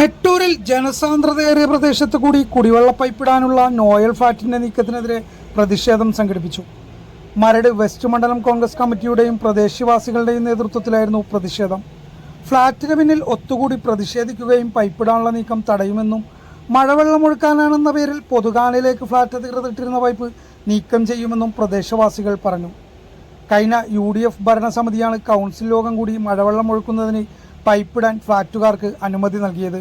നെട്ടൂരിൽ ജനസാന്ദ്രതയേറിയ പ്രദേശത്ത് കൂടി കുടിവെള്ള പൈപ്പിടാനുള്ള നോയൽ ഫാറ്റിന്റെ നീക്കത്തിനെതിരെ പ്രതിഷേധം സംഘടിപ്പിച്ചു. മരട് വെസ്റ്റ് മണ്ഡലം കോൺഗ്രസ് കമ്മിറ്റിയുടെയും പ്രദേശവാസികളുടെയും നേതൃത്വത്തിലായിരുന്നു പ്രതിഷേധം. ഫ്ളാറ്റിന് പിന്നിൽ ഒത്തുകൂടി പ്രതിഷേധിക്കുകയും പൈപ്പിടാനുള്ള നീക്കം തടയുമെന്നും മഴവെള്ളം ഒഴുക്കാനാണെന്ന പേരിൽ പൊതുകാനയിലേക്ക് ഫ്ളാറ്റ് അധികൃതർ ഇട്ടിരുന്ന പൈപ്പ് നീക്കം ചെയ്യുമെന്നും പ്രദേശവാസികൾ പറഞ്ഞു. കഴിഞ്ഞ യു ഡി എഫ് ഭരണസമിതിയാണ് കൗൺസിൽ യോഗം കൂടി മഴവെള്ളം ഒഴുക്കുന്നതിന് പൈപ്പിടാൻ ഫ്ളാറ്റുകാർക്ക് അനുമതി നൽകിയത്.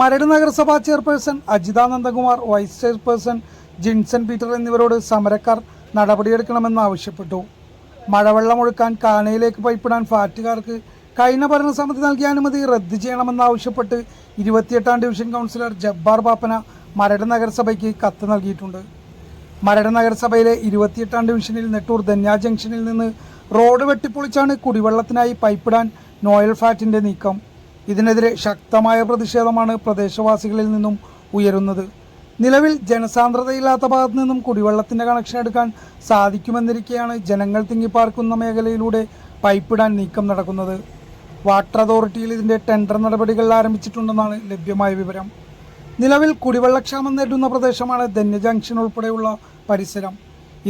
മരട് നഗരസഭാ chairperson Ajitha Nandakumar vice chairperson Jinson Peter എന്നിവരോട് സമരക്കാർ നടപടിയെടുക്കണമെന്ന് ആവശ്യപ്പെട്ടു. മഴവെള്ളം ഒഴുക്കാൻ കാനയിലേക്ക് പൈപ്പിടാൻ ഫ്ളാറ്റുകാർക്ക് കഴിഞ്ഞ ഭരണസമിതി നൽകിയ അനുമതി റദ്ദ് ചെയ്യണമെന്നാവശ്യപ്പെട്ട് ഇരുപത്തിയെട്ടാം ഡിവിഷൻ കൗൺസിലർ ജബ്ബാർ പാപ്പന മരട് നഗരസഭയ്ക്ക് കത്ത് നൽകിയിട്ടുണ്ട്. മരട് നഗരസഭയിലെ ഇരുപത്തിയെട്ടാം ഡിവിഷനിൽ നെട്ടൂർ ധന്യ ജംഗ്ഷനിൽ നിന്ന് റോഡ് വെട്ടിപ്പൊളിച്ചാണ് കുടിവെള്ളത്തിനായി പൈപ്പിടാൻ നോയൽ ഫാറ്റിന്റെ നീക്കം. ഇതിനെതിരെ ശക്തമായ പ്രതിഷേധമാണ് പ്രദേശവാസികളിൽ നിന്നും ഉയരുന്നത്. നിലവിൽ ജനസാന്ദ്രതയില്ലാത്ത ഭാഗത്തു നിന്നും കുടിവെള്ളത്തിന്റെ കണക്ഷൻ എടുക്കാൻ സാധിക്കുമെന്നിരിക്കെയാണ് ജനങ്ങൾ തിങ്ങിപ്പാർക്കുന്ന മേഖലയിലൂടെ പൈപ്പിടാൻ നീക്കം നടക്കുന്നത്. വാട്ടർ അതോറിറ്റിയിൽ ഇതിന്റെ ടെൻഡർ നടപടികൾ ആരംഭിച്ചിട്ടുണ്ടെന്നാണ് ലഭ്യമായ വിവരം. നിലവിൽ കുടിവെള്ളക്ഷാമം നേരിടുന്ന പ്രദേശമാണ് ധന്യ ജംഗ്ഷൻ ഉൾപ്പെടെയുള്ള പരിസരം.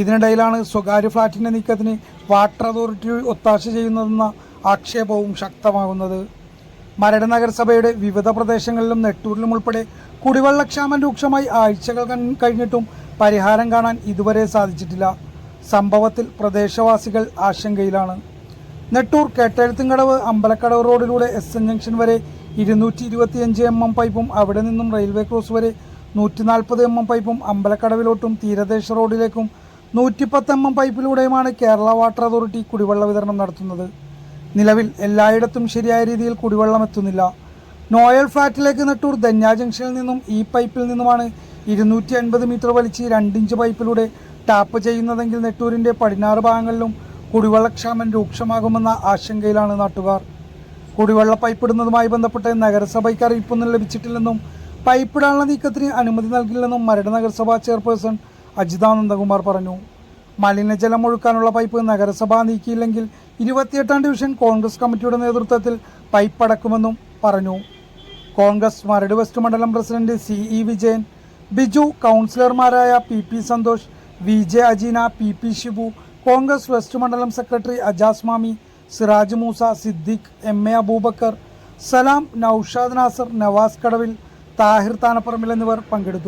ഇതിനിടയിലാണ് സ്വകാര്യ ഫ്ളാറ്റിന്റെ നീക്കത്തിന് വാട്ടർ അതോറിറ്റി ഒത്താശ ചെയ്യുന്നതെന്ന ആക്ഷേപവും ശക്തമാകുന്നത്. മരട് നഗരസഭയുടെ വിവിധ പ്രദേശങ്ങളിലും നെട്ടൂരിലും ഉൾപ്പെടെ കുടിവെള്ളക്ഷാമം രൂക്ഷമായി ആഴ്ചകൾ കഴിഞ്ഞിട്ടും പരിഹാരം കാണാൻ ഇതുവരെ സാധിച്ചിട്ടില്ല. സംഭവത്തിൽ പ്രദേശവാസികൾ ആശങ്കയിലാണ്. നെട്ടൂർ കേട്ടെഴുത്തുംകടവ് അമ്പലക്കടവ് റോഡിലൂടെ എസ് എൻ ജംഗ്ഷൻ വരെ ഇരുന്നൂറ്റി ഇരുപത്തിയഞ്ച് എം എം പൈപ്പും അവിടെ നിന്നും റെയിൽവേ ക്രോസ് വരെ നൂറ്റി നാൽപ്പത് എം എം പൈപ്പും അമ്പലക്കടവിലോട്ടും തീരദേശ റോഡിലേക്കും നൂറ്റിപ്പത്ത് എം എം പൈപ്പിലൂടെയുമാണ് കേരള വാട്ടർ അതോറിറ്റി കുടിവെള്ള വിതരണം നടത്തുന്നത്. നിലവിൽ എല്ലായിടത്തും ശരിയായ രീതിയിൽ കുടിവെള്ളം എത്തുന്നില്ല. നോയൽ ഫ്ലാറ്റിലേക്ക് നട്ടൂർ ധന്യ ജംഗ്ഷനിൽ നിന്നും ഈ പൈപ്പിൽ നിന്നുമാണ് ഇരുന്നൂറ്റി അൻപത് മീറ്റർ വലിച്ച് രണ്ടിഞ്ച് പൈപ്പിലൂടെ ടാപ്പ് ചെയ്യുന്നതെങ്കിൽ നെട്ടൂരിന്റെ പടിഞ്ഞാറ് ഭാഗങ്ങളിലും കുടിവെള്ളക്ഷാമം രൂക്ഷമാകുമെന്ന ആശങ്കയിലാണ് നാട്ടുകാർ. കുടിവെള്ള പൈപ്പിടുന്നതുമായി ബന്ധപ്പെട്ട് നഗരസഭയ്ക്ക് അറിയിപ്പൊന്നും ലഭിച്ചിട്ടില്ലെന്നും പൈപ്പിടാനുള്ള നീക്കത്തിന് അനുമതി നൽകില്ലെന്നും മരട് നഗരസഭാ ചെയർപേഴ്സൺ അജിതാനന്ദകുമാർ പറഞ്ഞു. മലിനജലം ഒഴുക്കാനുള്ള പൈപ്പ് നഗരസഭ നീക്കിയില്ലെങ്കിൽ ഇരുപത്തിയെട്ടാം ഡിവിഷൻ കോൺഗ്രസ് കമ്മിറ്റിയുടെ നേതൃത്വത്തിൽ പൈപ്പ് അടക്കുമെന്നും പറഞ്ഞു. കോൺഗ്രസ് മരട് വെസ്റ്റ് മണ്ഡലം president C E Vijayan Biju കൗൺസിലർമാരായ P P Santhosh V J Ajeena P P Shibu Congress west മണ്ഡലം secretary Ajas Mami Siraj Moosa Siddique M A Aboobacker Salam Noushad Nasar Navas Kadavil Thahir Thanapparambil എന്നിവർ പങ്കെടുത്തു.